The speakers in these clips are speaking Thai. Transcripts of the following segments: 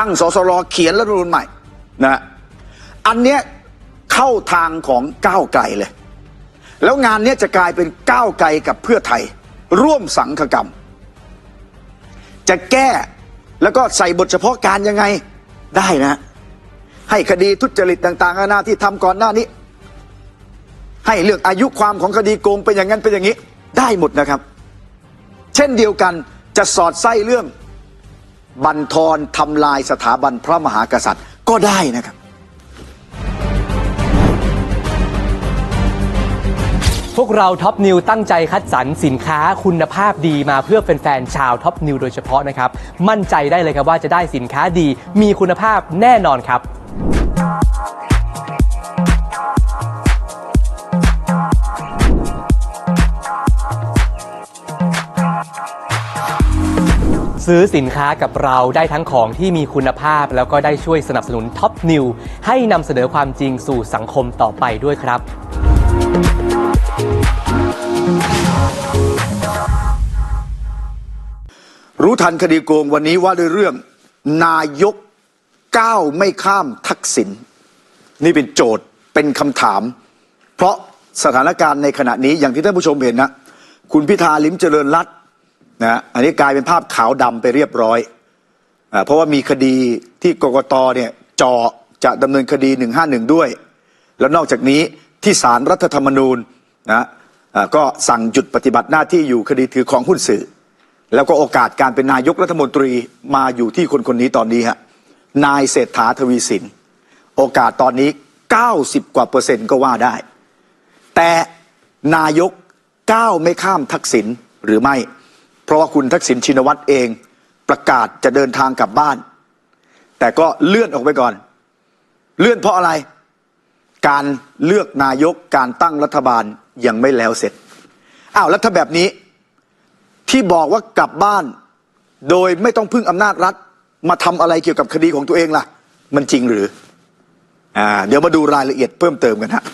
ตั้งสสรเขียนรัฐธรรมนูญใหม่นะอันเนี้ยเข้าทางของก้าวไกลเลย แล้วงานเนี้ยจะกลายเป็นก้าวไกลกับเพื่อไทย ร่วมสังฆกรรม จะแก้แล้วก็ใส่บทเฉพาะการยังไงได้นะ ให้คดีทุจริตต่างๆนานาที่ทำก่อนหน้านี้ ให้เลือกอายุความของคดีโกงเป็นอย่างนั้นเป็นอย่างนี้ ได้หมดนะครับ เช่นเดียวกันจะสอดไส้เรื่อง บันทอนทำลายสถาบันพระมหากษัตริย์ก็ได้นะครับ พวกเราท็อปนิวตั้งใจคัดสรรสินค้าคุณภาพดีมาเพื่อแฟนๆชาวท็อปนิวโดยเฉพาะนะครับ มั่นใจได้เลยครับว่าจะได้สินค้าดีมีคุณภาพแน่นอนครับ ซื้อสินค้ากับเราได้ทั้งของที่มีคุณภาพ แล้วก็ได้ช่วยสนับสนุนท็อปนิวให้นำเสนอความจริงสู่สังคมต่อไปด้วยครับรู้ทันคดีโกงวันนี้ว่าด้วยเรื่อง นายกก้าวไม่ข้ามทักษิณนี่เป็นโจทย์เป็นคำถาม เพราะสถานการณ์ในขณะนี้อย่างที่ท่านผู้ชมเห็นนะ คุณพิธาลิมเจริญรัตน์ นะอันนี้กลายเป็นภาพขาวดำไปเรียบร้อยอเพราะว่ามีคดีที่กกตเนี่ยจอจะดำเนินคดี 151 ด้วย แล้วนอกจากนี้ที่ศาลรรัฐธรรมนูญนะก็สั่งหยุดปฏิบัติหน้าที่อยู่คดีถือของหุ้นสื่อ แล้วก็โอกาสการเป็นนายกรัฐมนตรีมาอยู่ที่คนคนนี้ตอนนี้ฮะนายเศรษฐาทวีสิน โอกาสตอนนี้ 90 กว่าเปอร์เซ็นต์ก็ว่าได้ แต่นายกก้าวไม่ข้ามทักษิณหรือไม่ ราะว่าคุณทักษิณชินวัตรเองประกาศจะเดินทางกลับบ้าน แต่ก็เลื่อนออกไปก่อน เลื่อนเพราะอะไร การเลือกนายกการตั้งรัฐบาลยังไม่แล้วเสร็จอ้าวแล้วถ้าแบบนี้ ที่บอกว่ากลับบ้าน โดยไม่ต้องพึ่งอำนาจรัฐ มาทำอะไรเกี่ยวกับคดีของตัวเองล่ะ มันจริงหรืออ่าเดี๋ยวมาดูรายละเอียดเพิ่มเติมกันฮะ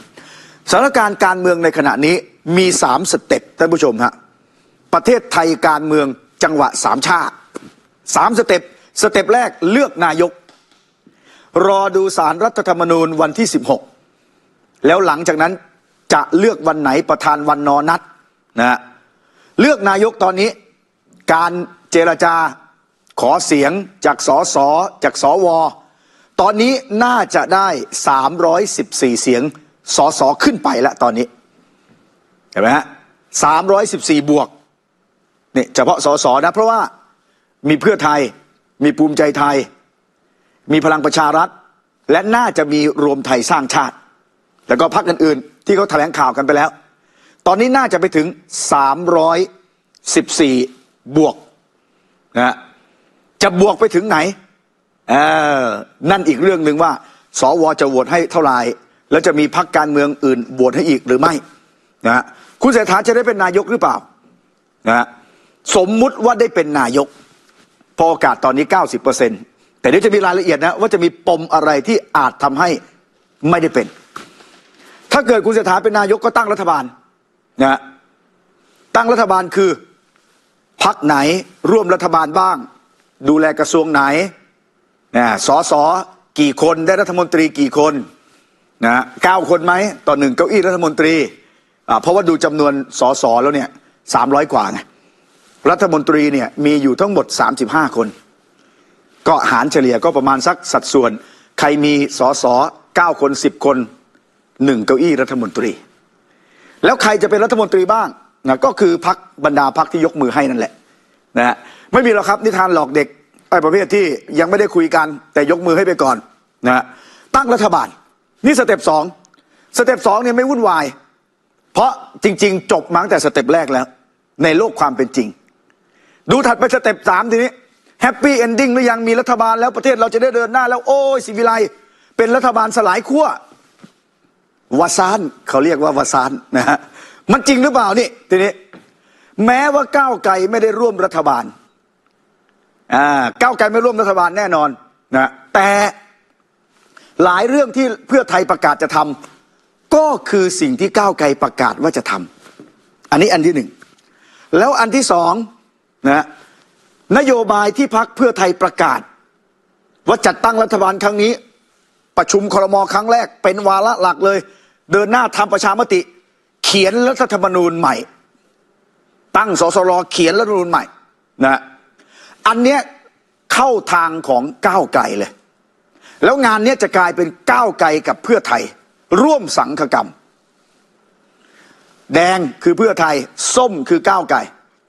สถานการณ์การเมืองในขณะนี้มีสามสเต็ปท่านผู้ชมฮะ ประเทศไทยการเมืองจังหวะสามชาติสามสเต็ปสเต็ปแรกเลือกนายก รอดูสารรัฐธรรมนูญวันที่ 16 แล้วหลังจากนั้นจะเลือกวันไหนประธานวันนอนัดนะเลือกนายกตอนนี้ การเจรจาขอเสียงจากสอสอจากสวตอนนี้น่าจะได้ 314 เสียงสอสอขึ้นไปแล้วตอนนี้ เห็นไหมฮะ314 บวก นี่เฉพาะสสนะ เพราะว่ามีเพื่อไทย มีภูมิใจไทย มีพลังประชารัฐ และน่าจะมีรวมไทยสร้างชาติ แล้วก็พรรคอื่นๆ ที่เขาแถลงข่าวกันไปแล้ว ตอนนี้น่าจะไปถึง 314 บวกนะฮะจะบวกไปถึงไหนเออนั่นอีกเรื่องหนึ่งว่า สวจะโหวตให้เท่าไหร่แล้วจะมีพรรคการเมืองอื่นโหวตให้อีกหรือไม่นะคุณเศรษฐาจะได้เป็นนายกหรือเปล่านะ สมมุติว่าได้เป็นนายก พอโอกาสตอนนี้ 90%แต่เดี๋ยวจะมีรายละเอียดนะ ว่าจะมีปมอะไรที่อาจทำให้ไม่ได้เป็น ถ้าเกิดคุณเศรษฐาเป็นนายกก็ตั้งรัฐบาลนะตั้งรัฐบาลคือพักไหนร่วมรัฐบาลบ้าง ดูแลกระทรวงไหนนะสอสอกี่คนได้รัฐมนตรีกี่คนนะเก้าคนไหมต่อหนึ่งเก้าอี้รัฐมนตรีเพราะว่าดูจำนวนสอสอแล้วเนี่ยสามร้อยกว่าไง รัฐมนตรีเนี่ยมีอยู่ทั้งหมด 35 คน ก็หารเฉลี่ยก็ประมาณสักสัดส่วน ใครมีสอสอเก้าคนสิบคนหนึ่งเก้าอี้รัฐมนตรี แล้วใครจะเป็นรัฐมนตรีบ้างนะก็คือพักบรรดาพักที่ยกมือให้นั่นแหละนะฮะไม่มีหรอกครับนิทานหลอกเด็กไอ้ประเภทที่ยังไม่ได้คุยกัน แต่ยกมือให้ไปก่อนนะฮะตั้งรัฐบาล นี่สเต็ปสองสเต็ปสองเนี่ยไม่วุ่นวาย เพราะจริง ๆ จบมั้งแต่สเต็ปแรกแล้ว ในโลกความเป็นจริง ดูถัดไปสเต็ปสามทีนี้แฮปปี้เอนดิ้งหรือยังมีรัฐบาลแล้วประเทศเราจะได้เดินหน้าแล้วโอ้ยสิวิไลเป็นรัฐบาลสลายขั้ววาซานเขาเรียกว่าวาซานนะฮะมันจริงหรือเปล่านี่ทีนี้ แม้ว่าก้าวไกลไม่ได้ร่วมรัฐบาลอ่าก้าวไกลไม่ร่วมรัฐบาลแน่นอนนะแต่หลายเรื่องที่เพื่อไทยประกาศจะทำก็คือสิ่งที่ก้าวไกลประกาศว่าจะทำอันนี้อันที่หนึ่งแล้วอันที่สอง นะนโยบายที่พักเพื่อไทยประกาศ ว่าจัดตั้งรัฐบาลครั้งนี้ ประชุมครมครั้งแรก เป็นวาระหลักเลย เดินหน้าทำประชามติ เขียนรัฐธรรมนูญใหม่ ตั้งสสรเขียนรัฐธรรมนูญใหม่นะอันเนี้ยเข้าทางของก้าวไกลเลย แล้วงานเนี้ยจะกลายเป็นก้าวไกลกับเพื่อไทย ร่วมสังฆกรรม แดงคือเพื่อไทย ส้มคือก้าวไกล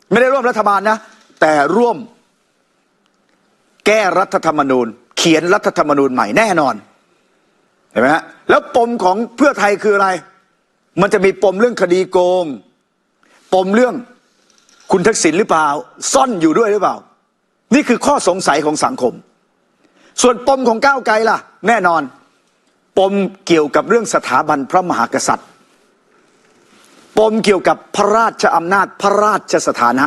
ไม่ได้ร่วมรัฐบาลนะ แต่ร่วม แก้รัฐธรรมนูญ เขียนรัฐธรรมนูญใหม่แน่นอน เห็นไหมฮะแล้วปมของเพื่อไทยคืออะไร มันจะมีปมเรื่องคดีโกง ปมเรื่องคุณทักษิณหรือเปล่า ซ่อนอยู่ด้วยหรือเปล่า นี่คือข้อสงสัยของสังคม ส่วนปมของก้าวไกลล่ะ แน่นอน ปมเกี่ยวกับเรื่องสถาบันพระมหากษัตริย์ ปมเกี่ยวกับพระราชอำนาจพระราชสถานะ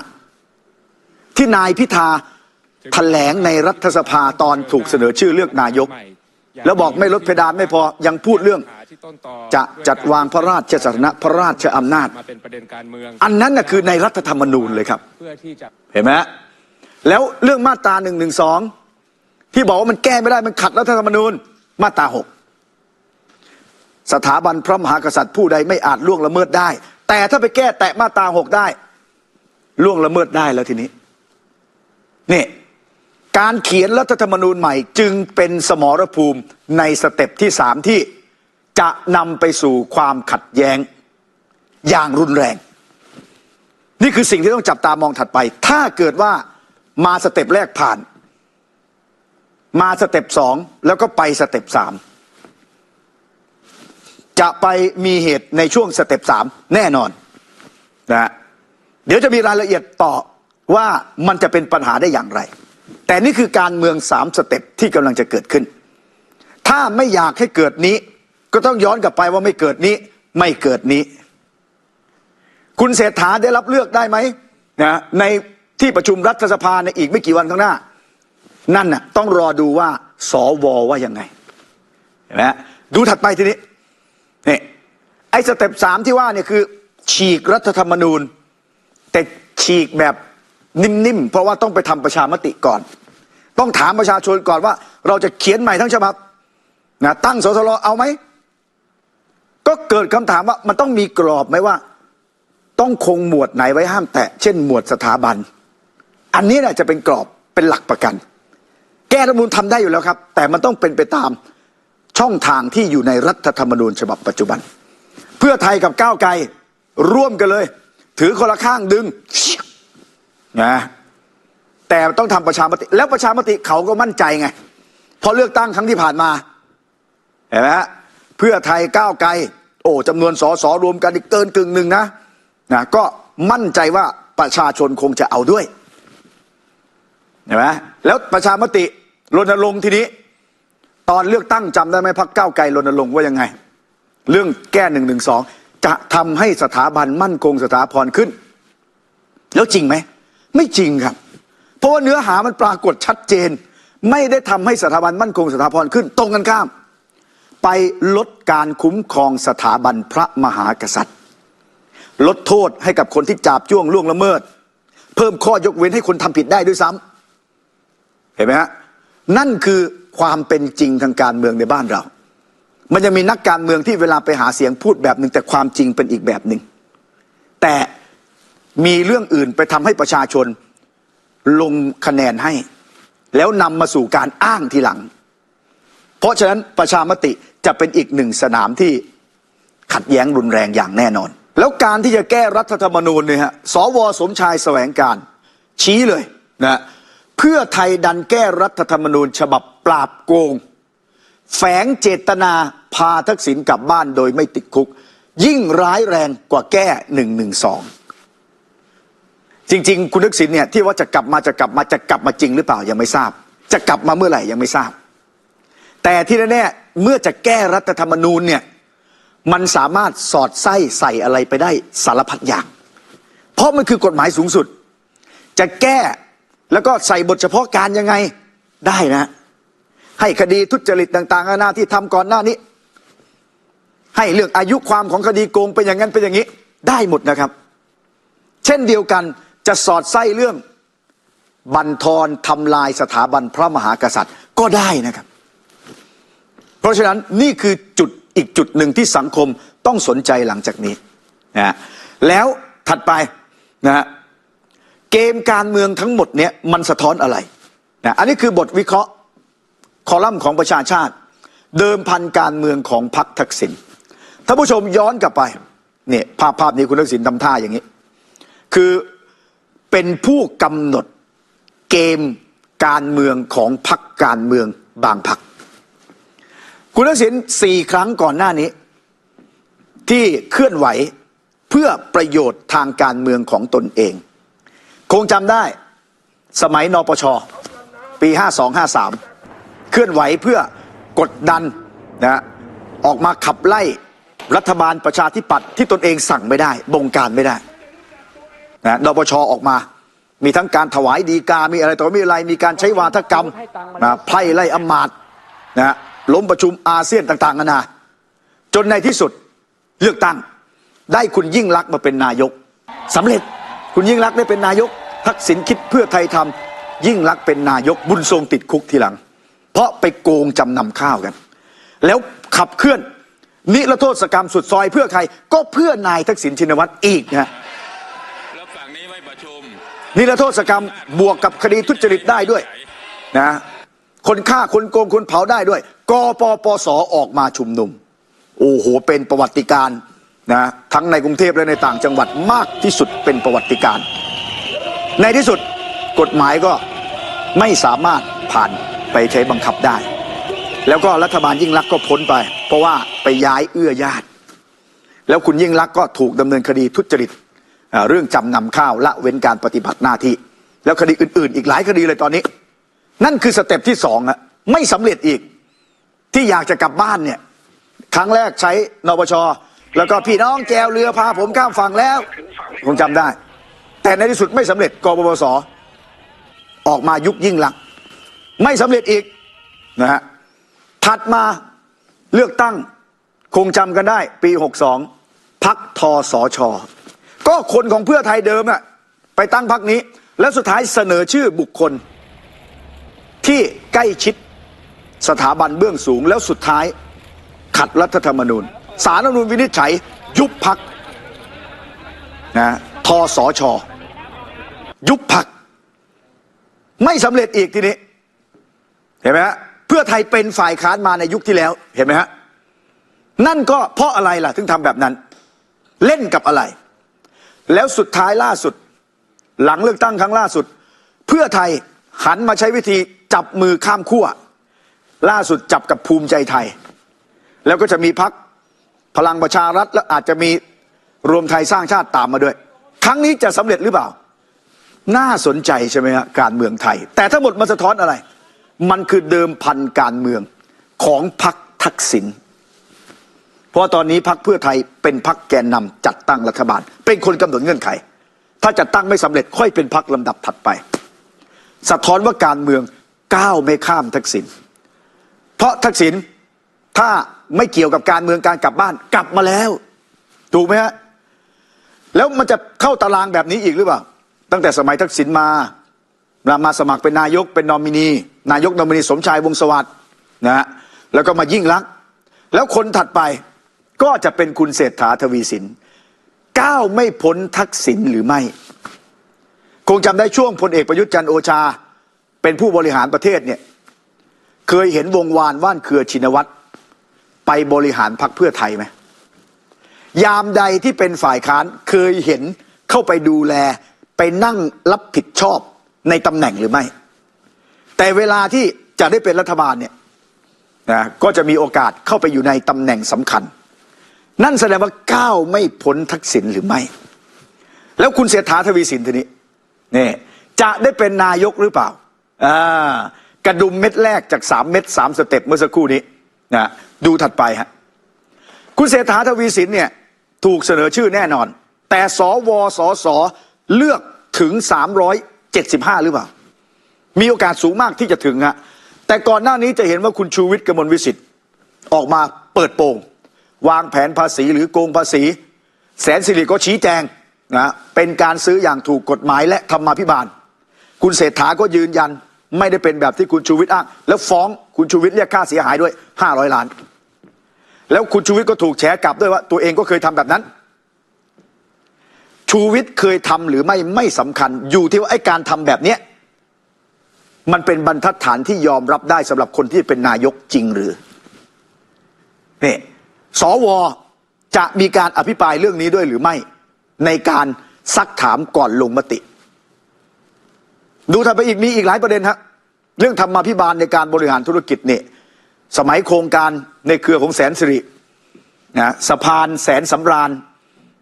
ที่นายพิธาแถลงในรัฐสภาตอนถูกเสนอชื่อเลือกนายก แล้วบอกไม่ลดเพดานไม่พอยังพูดเรื่อง จะจัดวางพระราชสถานะพระราชอำนาจมาเป็นประเด็นการเมืองอันนั้นน่ะคือในรัฐธรรมนูญเลยครับเพื่อที่จะเห็นไหมฮะแล้วเรื่องมาตราหนึ่งหนึ่งสองที่บอกว่ามันแก้ไม่ได้มันขัดรัฐธรรมนูญมาตราหกสถาบันพระมหากษัตริย์ผู้ใดไม่อาจล่วงละเมิดได้ แต่ถ้าไปแก้แตะมาตราหกได้ ล่วงละเมิดได้แล้วทีนี้นี่การเขียนรัฐธรรมนูญใหม่ จึงเป็นสมรภูมิในสเต็ปที่สามที่จะนำไปสู่ความขัดแย้งอย่างรุนแรง นี่คือสิ่งที่ต้องจับตามองถัดไป ถ้าเกิดว่ามาสเต็ปแรกผ่าน มาสเต็ปสองแล้วก็ไปสเต็ปสาม จะไปมีเหตุในช่วงสเต็ปสามแน่นอนนะฮะเดี๋ยวจะมีรายละเอียดต่อว่ามันจะเป็นปัญหาได้อย่างไร แต่นี่คือการเมืองสามสเต็ปที่กำลังจะเกิดขึ้น ถ้าไม่อยากให้เกิดนี้ ก็ต้องย้อนกลับไปว่าไม่เกิดนี้ ไม่เกิดนี้ คุณเศรษฐาได้รับเลือกได้ไหมนะในที่ประชุมรัฐสภาในอีกไม่กี่วันข้างหน้า นั่นน่ะต้องรอดูว่าสวว่ายังไงเห็นไหมฮะดูถัดไปทีนี้ นี่ไอ้สเต็ปสามที่ว่าเนี่ยคือ ฉีกรัฐธรรมนูญ แต่ฉีกแบบนิ่มๆ เพราะว่าต้องไปทำประชามติก่อน ต้องถามประชาชนก่อนว่า เราจะเขียนใหม่ทั้งฉบับนะตั้งสสรเอาไหม ก็เกิดคำถามว่ามันต้องมีกรอบไหมว่า ต้องคงหมวดไหนไว้ห้ามแตะ เช่นหมวดสถาบัน อันนี้แหละจะเป็นกรอบเป็นหลักประกัน แก้รัฐมนูญทำได้อยู่แล้วครับ แต่มันต้องเป็นไปตาม ช่องทางที่อยู่ในรัฐธรรมนูญฉบับปัจจุบัน เพื่อไทยกับก้าวไกลร่วมกันเลย ถือคนละข้างดึงนะแต่ต้องทำประชามติ แล้วประชามติเขาก็มั่นใจไงพอเลือกตั้งครั้งที่ผ่านมาเห็นไหมฮะเพื่อไทยก้าวไกล โอ้จำนวนสสรวมกันอีกเกินกึ่งหนึ่งนะนะก็มั่นใจว่าประชาชนคงจะเอาด้วยเห็นไหมแล้วประชามติรณรงค์ทีนี้ ตอนเลือกตั้งจำได้ไหมพักเก้าไกลรณรงค์ว่ายังไง เรื่องแก้หนึ่งหนึ่งสองจะทำให้สถาบันมั่นคงสถาพรขึ้น แล้วจริงไหม ไม่จริงครับ เพราะว่าเนื้อหามันปรากฏชัดเจน ไม่ได้ทำให้สถาบันมั่นคงสถาพรขึ้น ตรงกันข้าม ไปลดการคุ้มครองสถาบันพระมหากษัตริย์ ลดโทษให้กับคนที่จาบจ้วงล่วงละเมิด เพิ่มข้อยกเว้นให้คนทำผิดได้ด้วยซ้ำเห็นไหมฮะนั่นคือ ความเป็นจริงทางการเมืองในบ้านเรา มันยังมีนักการเมืองที่เวลาไปหาเสียงพูดแบบหนึ่งแต่ความจริงเป็นอีกแบบหนึ่งแต่มีเรื่องอื่นไปทำให้ประชาชนลงคะแนนให้ แล้วนำมาสู่การอ้างทีหลัง เพราะฉะนั้นประชามติจะเป็นอีกหนึ่งสนามที่ขัดแย้งรุนแรงอย่างแน่นอน แล้วการที่จะแก้รัฐธรรมนูญเนี่ยฮะสวสมชายแสวงการ ชี้เลยนะเพื่อไทยดันแก้รัฐธรรมนูญฉบับ ปราบโกง แฝงเจตนาพาทักษิณกลับบ้านโดยไม่ติดคุก ยิ่งร้ายแรงกว่าแก้หนึ่งหนึ่งสองจริง ๆ คุณทักษิณเนี่ยที่ว่าจะกลับมาจะกลับมาจะกลับมาจริงหรือเปล่ายังไม่ทราบ จะกลับมาเมื่อไหร่ยังไม่ทราบ แต่ที่แน่ๆเมื่อจะแก้รัฐธรรมนูญเนี่ยมันสามารถสอดไส้ใส่อะไรไปได้สารพัดอย่าง เพราะมันคือกฎหมายสูงสุด จะแก้แล้วก็ใส่บทเฉพาะการยังไงได้นะ ให้คดีทุจริตต่างๆนานาที่ทำก่อนหน้านี้ ให้เรื่องอายุความของคดีโกงเป็นอย่างนั้นเป็นอย่างนี้ ได้หมดนะครับ เช่นเดียวกันจะสอดไส้เรื่องบันทอนทำลายสถาบันพระมหากษัตริย์ก็ได้นะครับ เพราะฉะนั้นนี่คือจุดอีกจุดหนึ่งที่สังคมต้องสนใจหลังจากนี้นะฮะแล้วถัดไปนะฮะเกมการเมืองทั้งหมดเนี้ยมันสะท้อนอะไรนะอันนี้คือบทวิเคราะห์ คอลัมน์ของประชาชาติ เดิมพันการเมืองของพรรคทักษิณท่านผู้ชมย้อนกลับไปเนี่ยภาพภาพนี้คุณทักษิณทำท่าอย่างนี้ คือเป็นผู้กำหนดเกมการเมืองของพรรคการเมืองบางพรรคคุณทักษิณสี่ครั้งก่อนหน้านี้ ที่เคลื่อนไหวเพื่อประโยชน์ทางการเมืองของตนเอง คงจำได้สมัยนปช ปี 5253 เคลื่อนไหวเพื่อกดดันนะออกมาขับไล่รัฐบาลประชาธิปัตย์ที่ตนเองสั่งไม่ได้บงการไม่ได้นะนปชออกมา มีทั้งการถวายดีกา มีอะไรต่อมีอะไร มีการใช้วาทกรรมนะไพ่ไล่อมาตนะฮะล้มประชุมอาเซียนต่างๆนานา จนในที่สุดเลือกตั้ง ได้คุณยิ่งรักษณ์มาเป็นนายกสำเร็จคุณยิ่งรักษณ์ได้เป็นนายกทักษิณคิดเพื่อไทยทำยิ่งรักษณ์เป็นนายกบุญทรงติดคุกทีหลัง เพราะไปโกงจำนำข้าวกัน แล้วขับเคลื่อน นิรโทษกรรมสุดซอยเพื่อใคร ก็เพื่อนายทักษิณชินวัตรอีกนะแล้วฝั่งนี้ไม่ประชุม นิรโทษกรรมบวกกับคดีทุจริตได้ด้วยนะคนฆ่าคนโกงคนเผาได้ด้วยกปปสออกมาชุมนุม โอ้โห เป็นประวัติการณ์นะทั้งในกรุงเทพและในต่างจังหวัดมากที่สุดเป็นประวัติการณ์ในที่สุดกฎหมายก็ไม่สามารถผ่าน ไปใช้บังคับได้ แล้วก็รัฐบาลยิ่งลักษณ์ก็พ้นไป เพราะว่าไปย้ายเอื้อญาติ แล้วคุณยิ่งลักษณ์ก็ถูกดำเนินคดีทุจริตเรื่องจำนำข้าวละเว้นการปฏิบัติหน้าที่ แล้วคดีอื่น ๆ อีกหลายคดีเลยตอนนี้ นั่นคือสเต็ปที่สองอะไม่สำเร็จอีกที่อยากจะกลับบ้านเนี่ยครั้งแรกใช้นปชแล้วก็พี่น้องแจวเรือพาผมข้ามฝั่งแล้วผมจำได้ แต่ในที่สุดไม่สำเร็จกปปสออกมายุคยิ่งลักษณ์ ไม่สำเร็จอีกนะฮะถัดมาเลือกตั้งคงจำกันได้ ปี 62พักทสชอก็คนของเพื่อไทยเดิมอะไปตั้งพักนี้ แล้วสุดท้ายเสนอชื่อบุคคล ที่ใกล้ชิดสถาบันเบื้องสูง แล้วสุดท้ายขัดรัฐธรรมนูญสารรัฐธรรมนูญวินิจฉัย ยุบพักนะทสชอยุบพัก ไม่สำเร็จอีกทีนี้ เห็นไหมฮะเพื่อไทยเป็นฝ่ายค้านมาในยุคที่แล้วเห็นไหมฮะนั่นก็เพราะอะไรล่ะถึงทำแบบนั้น เล่นกับอะไร แล้วสุดท้ายล่าสุด หลังเลือกตั้งครั้งล่าสุด เพื่อไทยหันมาใช้วิธีจับมือข้ามขั้วล่าสุดจับกับภูมิใจไทย แล้วก็จะมีพักพลังประชารัฐและอาจจะมีรวมไทยสร้างชาติตามมาด้วย ครั้งนี้จะสำเร็จหรือเปล่า น่าสนใจใช่ไหมฮะการเมืองไทย แต่ทั้งหมดมันสะท้อนอะไร มันคือเดิมพันการเมืองของพรรคทักษิณเพราะตอนนี้พรรคเพื่อไทยเป็นพรรคแกนนำจัดตั้งรัฐบาล เป็นคนกำหนดเงื่อนไข ถ้าจัดตั้งไม่สำเร็จค่อยเป็นพรรคลำดับถัดไป สะท้อนว่าการเมืองก้าวไม่ข้ามทักษิณเพราะทักษิณถ้าไม่เกี่ยวกับการเมืองการกลับบ้านกลับมาแล้ว ถูกไหมฮะแล้วมันจะเข้าตารางแบบนี้อีกหรือเปล่า ตั้งแต่สมัยทักษิณมามามาสมัครเป็นนายกเป็นนอมินี นายกนมินีสมชายวงสวัสด์นะฮะแล้วก็มายิ่งรักษณ์แล้วคนถัดไปก็จะเป็นคุณเศรษฐาทวีสินก้าวไม่พ้นทักษิณหรือไม่ คงจำได้ช่วงพลเอกประยุทธ์จันโอชา เป็นผู้บริหารประเทศเนี่ยเคยเห็นวงวานว่านเครือชินวัตรไปบริหารพรรคเพื่อไทยไหมยามใดที่เป็นฝ่ายค้านเคยเห็นเข้าไปดูแลไปนั่งรับผิดชอบในตำแหน่งหรือไม่ แต่เวลาที่จะได้เป็นรัฐบาลเนี่ยนะก็จะมีโอกาสเข้าไปอยู่ในตำแหน่งสำคัญ นั่นแสดงว่าก้าวไม่พ้นทักษิณหรือไม่ แล้วคุณเศรษฐาทวีสินทีนี้นี่จะได้เป็นนายกหรือเปล่าอ่ากระดุมเม็ดแรกจากสามเม็ดสามสเต็ปเมื่อสักครู่นี้นะดูถัดไปฮะคุณเศรษฐาทวีสินเนี่ยถูกเสนอชื่อแน่นอน แต่สวสสเลือกถึง 375 หรือเปล่า มีโอกาสสูงมากที่จะถึงฮะแต่ก่อนหน้านี้จะเห็นว่าคุณชูวิทย์กมลวิสิทธิ์ออกมาเปิดโปงวางแผนภาษีหรือโกงภาษี แสนสิริก็ชี้แจงนะเป็นการซื้ออย่างถูกกฎหมายและธรรมาภิบาล คุณเศรษฐาก็ยืนยัน ไม่ได้เป็นแบบที่คุณชูวิทย์อ้างแล้วฟ้องคุณชูวิทย์เรียกค่าเสียหายด้วย 500 ล้าน แล้วคุณชูวิทย์ก็ถูกแฉกลับด้วยว่า ตัวเองก็เคยทำแบบนั้น ชูวิทย์เคยทำหรือไม่ไม่สำคัญอยู่ที่ว่าไอ้การทำแบบเนี้ย มันเป็นบรรทัดฐานที่ยอมรับได้สำหรับคนที่เป็นนายกจริงหรือนี่สวจะมีการอภิปรายเรื่องนี้ด้วยหรือไม่ ในการซักถามก่อนลงมติ ดูถัดไปอีกมีอีกหลายประเด็นฮะเรื่องธรรมาภิบาลในการบริหารธุรกิจเนี่ยสมัยโครงการในเครือของแสนสิรินะสะพานแสนสำราญ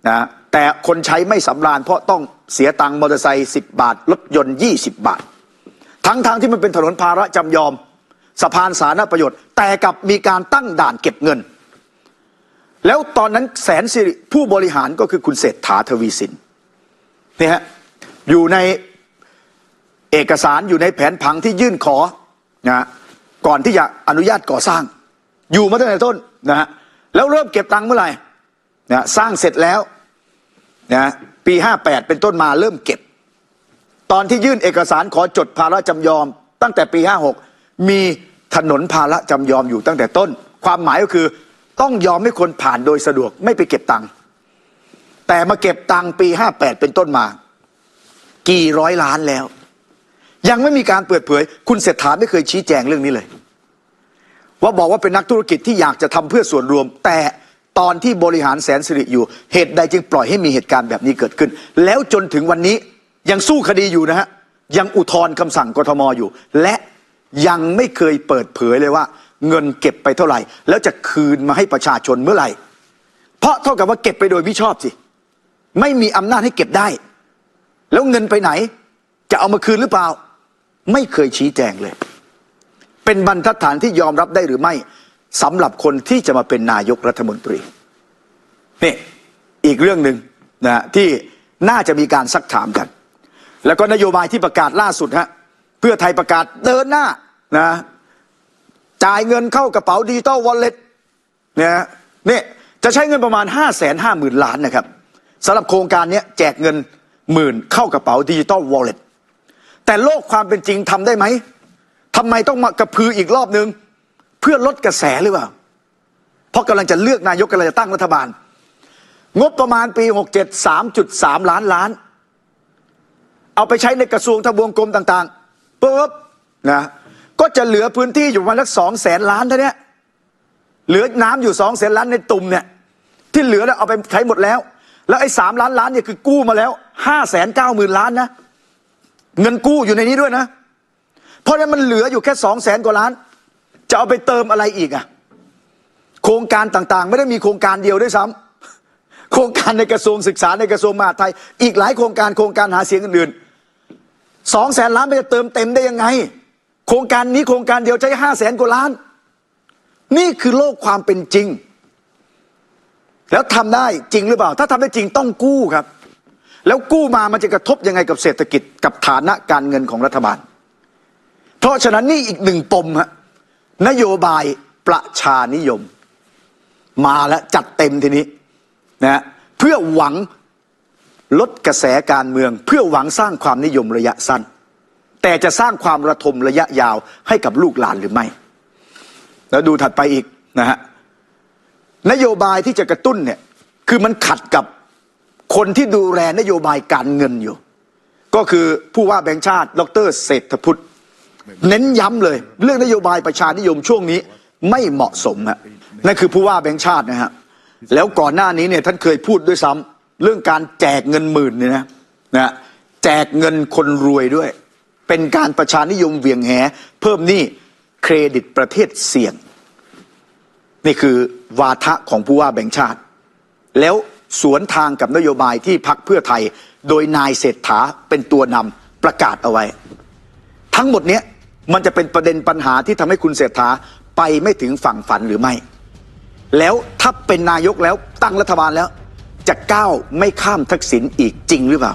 นะแต่คนใช้ไม่สำราญเพราะต้องเสียตังค์มอเตอร์ไซค์สิบาทรถยนต์ 20 บาท ทั้งๆทที่มันเป็นถนนภาระจำยอม สะพานสาธารณประโยชน์ แต่กับมีการตั้งด่านเก็บเงิน แล้วตอนนั้นแสนสิริผู้บริหารก็คือคุณเศรษฐาทวีสินนี่ฮะอยู่ในเอกสารอยู่ในแผนผังที่ยื่นขอนะก่อนที่จะอนุญาตก่อสร้าง อยู่มาตั้งแต่ต้นนะฮะแล้วเริ่มเก็บตังค์เมื่อไหร่นะสร้างเสร็จแล้วนะปี 58 เป็นต้นมาเริ่มเก็บ ตอนที่ยื่นเอกสารขอจดภาระจำยอม ตั้งแต่ปี 56 มีถนนภาระจำยอมอยู่ตั้งแต่ต้น ความหมายก็คือ ต้องยอมให้คนผ่านโดยสะดวกไม่ไปเก็บตังค์แต่มาเก็บตังค์ปี 58 เป็นต้นมา กี่ร้อยล้านแล้ว ยังไม่มีการเปิดเผย คุณเศรษฐาไม่เคยชี้แจงเรื่องนี้เลย ว่าบอกว่าเป็นนักธุรกิจที่อยากจะทำเพื่อส่วนรวม แต่ตอนที่บริหารแสนสิริอยู่ เหตุใดจึงปล่อยให้มีเหตุการณ์แบบนี้เกิดขึ้น แล้วจนถึงวันนี้ ยังสู้คดีอยู่นะฮะยังอุทธรณ์คำสั่งกทมอยู่ และยังไม่เคยเปิดเผยเลยว่า เงินเก็บไปเท่าไหร่ แล้วจะคืนมาให้ประชาชนเมื่อไหร่ เพราะเท่ากับว่าเก็บไปโดยมิชอบสิ ไม่มีอำนาจให้เก็บได้ แล้วเงินไปไหน จะเอามาคืนหรือเปล่า ไม่เคยชี้แจงเลย เป็นบรรทัดฐานที่ยอมรับได้หรือไม่สำหรับคนที่จะมาเป็นนายกรัฐมนตรีนี่อีกเรื่องหนึ่งนะฮะที่น่าจะมีการซักถามกัน แล้วก็นโยบายที่ประกาศล่าสุดฮะเพื่อไทยประกาศเดินหน้านะจ่ายเงินเข้ากระเป๋าดิจิตอลวอลเล็ตเนี่ยนี่จะใช้เงินประมาณ 5 5 0 0 0 0 ล้านนะครับสำหรับโครงการนี้แจกเงินหมื่นเข้ากระเป๋าดิจิตอลวอลเล็ตแต่โลกความเป็นจริงทำได้ไหมทำไมต้องมากระพืออีกรอบนึง เพื่อลดกระแสหรือเปล่า เพราะกำลังจะเลือกนายกกำลังจะตั้งรัฐบาล งบประมาณปี 67 3.3 ล้านล้าน เอาไปใช้ในกระทรวงทบวงกรมต่างๆปุ๊บนะก็จะเหลือพื้นที่อยู่ประมาณสักสองแสนล้านเท่านี้เหลือน้ำอยู่สองแสนล้านในตุ่มเนี่ยที่เหลือแล้วเอาไปใช้หมดแล้ว แล้วไอ้สามล้านล้านเนี่ยคือกู้มาแล้วห้าแสนเก้าหมื่นล้านนะเงินกู้อยู่ในนี้ด้วยนะ เพราะฉะนั้นมันเหลืออยู่แค่สองแสนกว่าล้าน จะเอาไปเติมอะไรอีกอะโครงการต่างๆ ไม่ได้มีโครงการเดียวด้วยซ้ำโครงการในกระทรวงศึกษาในกระทรวงมหาดไทย อีกหลายโครงการโครงการหาเสียงอื่นๆ สองแสนล้านไปจะเติมเต็มได้ยังไง โครงการนี้โครงการเดียวใช้ห้าแสนกว่าล้าน นี่คือโลกความเป็นจริง แล้วทำได้จริงหรือเปล่า ถ้าทำได้จริงต้องกู้ครับ แล้วกู้มามันจะกระทบยังไงกับเศรษฐกิจกับฐานะการเงินของรัฐบาล เพราะฉะนั้นนี่อีกหนึ่งปมฮะนโยบายประชานิยม มาแล้วจัดเต็มทีนี้นะเพื่อหวัง ลดกระแสการเมืองเพื่อหวังสร้างความนิยมระยะสั้น แต่จะสร้างความระทมระยะยาวให้กับลูกหลานหรือไม่ แล้วดูถัดไปอีกนะฮะนโยบายที่จะกระตุ้นเนี่ยคือมันขัดกับคนที่ดูแลนโยบายการเงินอยู่ ก็คือผู้ว่าแบงค์ชาติ ดรเศรษฐพุทธเน้นย้ำเลย เรื่องนโยบายประชานิยมช่วงนี้ไม่เหมาะสมฮะนั่นคือผู้ว่าแบงค์ชาตินะฮะแล้วก่อนหน้านี้เนี่ยท่านเคยพูดด้วยซ้ำ เรื่องการแจกเงินหมื่นเนี่ยนะนะแจกเงินคนรวยด้วย เป็นการประชานิยมเวียงแห เพิ่มหนี้เครดิตประเทศเสี่ยง นี่คือวาทะของผู้ว่าแบ่งชาติ แล้วสวนทางกับนโยบายที่พักเพื่อไทย โดยนายเศรษฐาเป็นตัวนำประกาศเอาไว้ ทั้งหมดเนี้ยมันจะเป็นประเด็นปัญหาที่ทำให้คุณเศรษฐาไปไม่ถึงฝั่งฝันหรือไม่ แล้วถ้าเป็นนายกแล้วตั้งรัฐบาลแล้ว จะก้าวไม่ข้ามทักษิณอีกจริงหรือเปล่า